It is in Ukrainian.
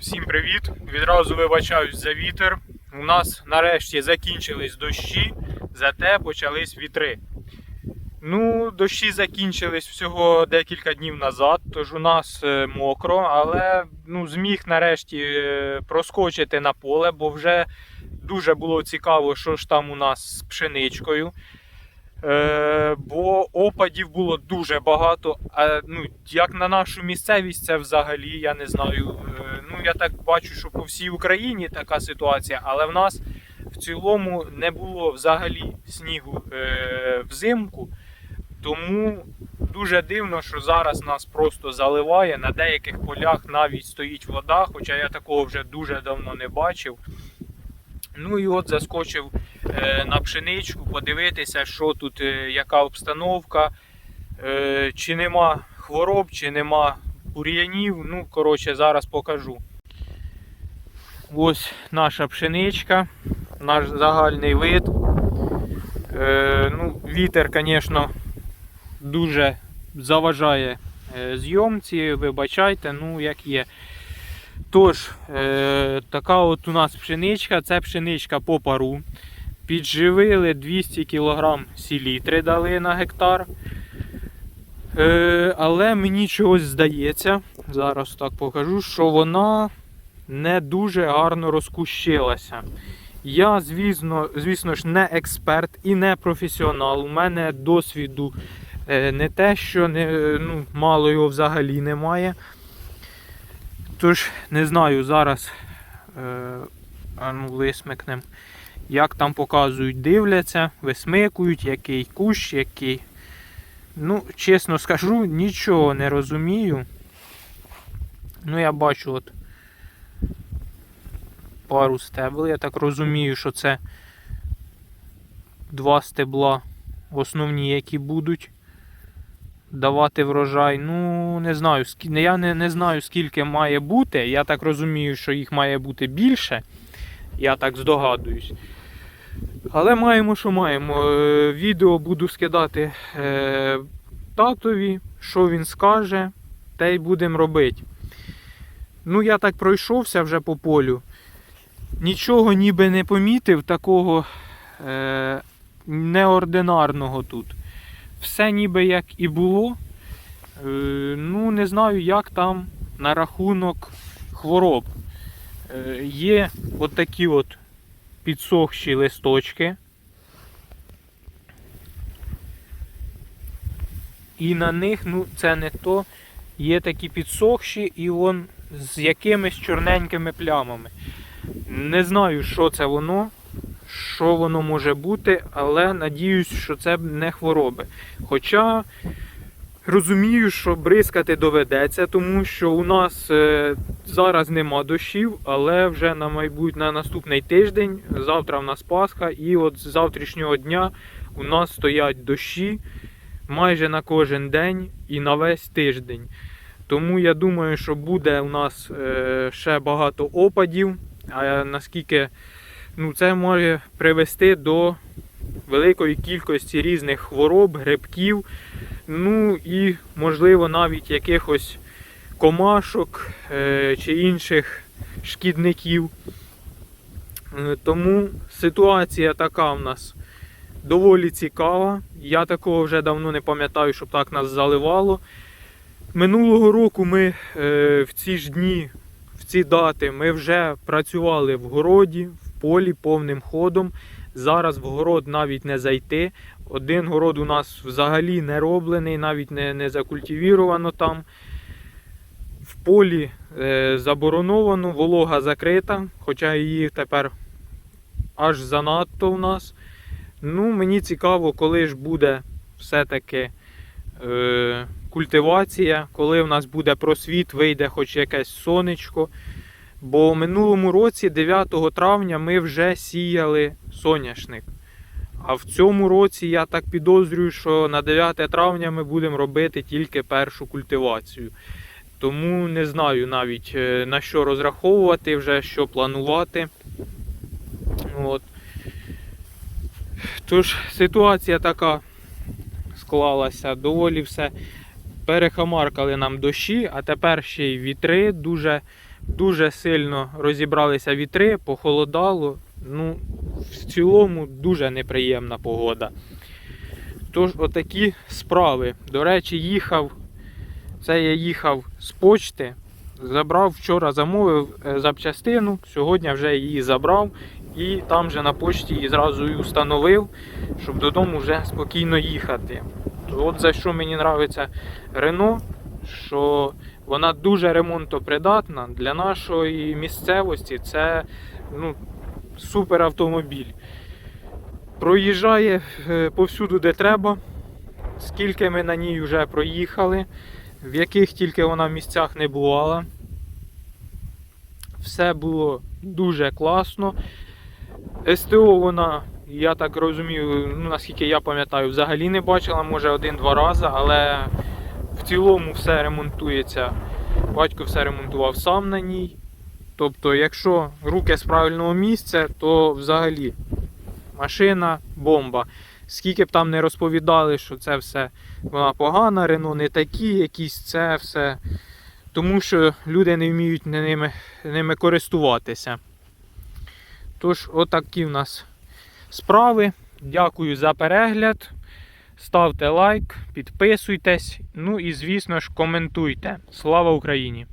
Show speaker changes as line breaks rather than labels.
Всім привіт! Відразу вибачаюсь за вітер. У нас нарешті закінчились дощі, зате почались вітри. Ну, дощі закінчились всього декілька днів назад, тож у нас е, мокро, але ну, зміг нарешті е, проскочити на поле, бо вже дуже було цікаво, що ж там у нас з пшеничкою. Е, бо опадів було дуже багато. А, ну, як на нашу місцевість, це взагалі, я не знаю. Ну, я так бачу, що по всій Україні така ситуація, але в нас в цілому не було взагалі снігу е, взимку. Тому дуже дивно, що зараз нас просто заливає. На деяких полях навіть стоїть вода, хоча я такого вже дуже давно не бачив. Ну і от заскочив е, на пшеничку, подивитися, що тут, е, яка обстановка, е, чи нема хвороб, чи нема бур'янів. Ну, коротше, зараз покажу. Ось наша пшеничка, наш загальний вид. Е, ну, вітер, звісно, дуже заважає е, зйомці, вибачайте, ну як є. Тож, е, така от у нас пшеничка, це пшеничка по пару. Підживили 200 кг селітри дали на гектар. Е, але мені чогось здається, зараз так покажу, що вона не дуже гарно розкущилася. Я, звісно, звісно ж, не експерт і не професіонал. У мене досвіду е, не те, що не, ну, мало його взагалі немає. Тож, не знаю, зараз е, ну, висмикнем, як там показують, дивляться, висмикують, який кущ, який. Ну, чесно скажу, нічого не розумію. Ну, я бачу от пару стебл. Я так розумію, що це два стебла основні, які будуть давати врожай. Ну, не знаю, я не, не знаю, скільки має бути. Я так розумію, що їх має бути більше. Я так здогадуюсь. Але маємо, що маємо. Е, Відео буду скидати е, татові, що він скаже, те й будемо робити. Ну, я так пройшовся вже по полю. Нічого ніби не помітив такого е, неординарного тут. Все ніби як і було. Е, ну, не знаю, як там на рахунок хвороб. Е, є от такі от підсохші листочки. І на них, ну, це не то, є такі підсохші і вон з якимись чорненькими плямами. Не знаю, що це воно, що воно може бути, але надіюсь, що це не хвороби. Хоча розумію, що бризкати доведеться, тому що у нас е, зараз нема дощів, але вже на майбутнє на наступний тиждень, завтра в нас Пасха, і от з завтрашнього дня у нас стоять дощі майже на кожен день і на весь тиждень. Тому я думаю, що буде у нас е, ще багато опадів. А наскільки ну, це може привести до великої кількості різних хвороб, грибків, ну і, можливо, навіть якихось комашок е, чи інших шкідників. Е, Тому ситуація така в нас доволі цікава. Я такого вже давно не пам'ятаю, щоб так нас заливало. Минулого року ми е, в ці ж дні, в ці дати, ми вже працювали в городі, в полі повним ходом. Зараз в город навіть не зайти. Один город у нас взагалі не роблений, навіть не, не закультивіровано там. В полі е, забороновано, волога закрита, хоча її тепер аж занадто у нас. Ну, мені цікаво, коли ж буде все-таки е, культивація, коли в нас буде просвіт, вийде хоч якесь сонечко. Бо в минулому році, 9 травня, ми вже сіяли соняшник. А в цьому році я так підозрюю, що на 9 травня ми будемо робити тільки першу культивацію. Тому не знаю навіть е, на що розраховувати, вже що планувати. От. Тож ситуація така склалася, доволі все перехамаркали нам дощі, а тепер ще й вітри. Дуже, дуже сильно розібралися вітри, похолодало. Ну, в цілому дуже неприємна погода. Тож, отакі справи. До речі, їхав. Це я їхав з почти. Забрав вчора, замовив е, запчастину, сьогодні вже її забрав і там же на почті її зразу і установив, щоб додому вже спокійно їхати. От за що мені подобається Рено, що вона дуже ремонтопридатна для нашої місцевості. Це ну, супер автомобіль. Проїжджає е, повсюду, де треба. Скільки ми на ній вже проїхали, в яких тільки вона місцях не бувала. Все було дуже класно. СТО вона, я так розумію, ну наскільки я пам'ятаю, взагалі не бачила, може один-два рази, але в цілому все ремонтується. Батько все ремонтував сам на ній. Тобто, якщо руки з правильного місця, то взагалі машина бомба. Скільки б там не розповідали, що це все вона погана, Рено не такі, якісь це все. Тому що люди не вміють ними, ними користуватися. Тож, отакі в нас справи. Дякую за перегляд. Ставте лайк, підписуйтесь. Ну і, звісно ж, коментуйте. Слава Україні!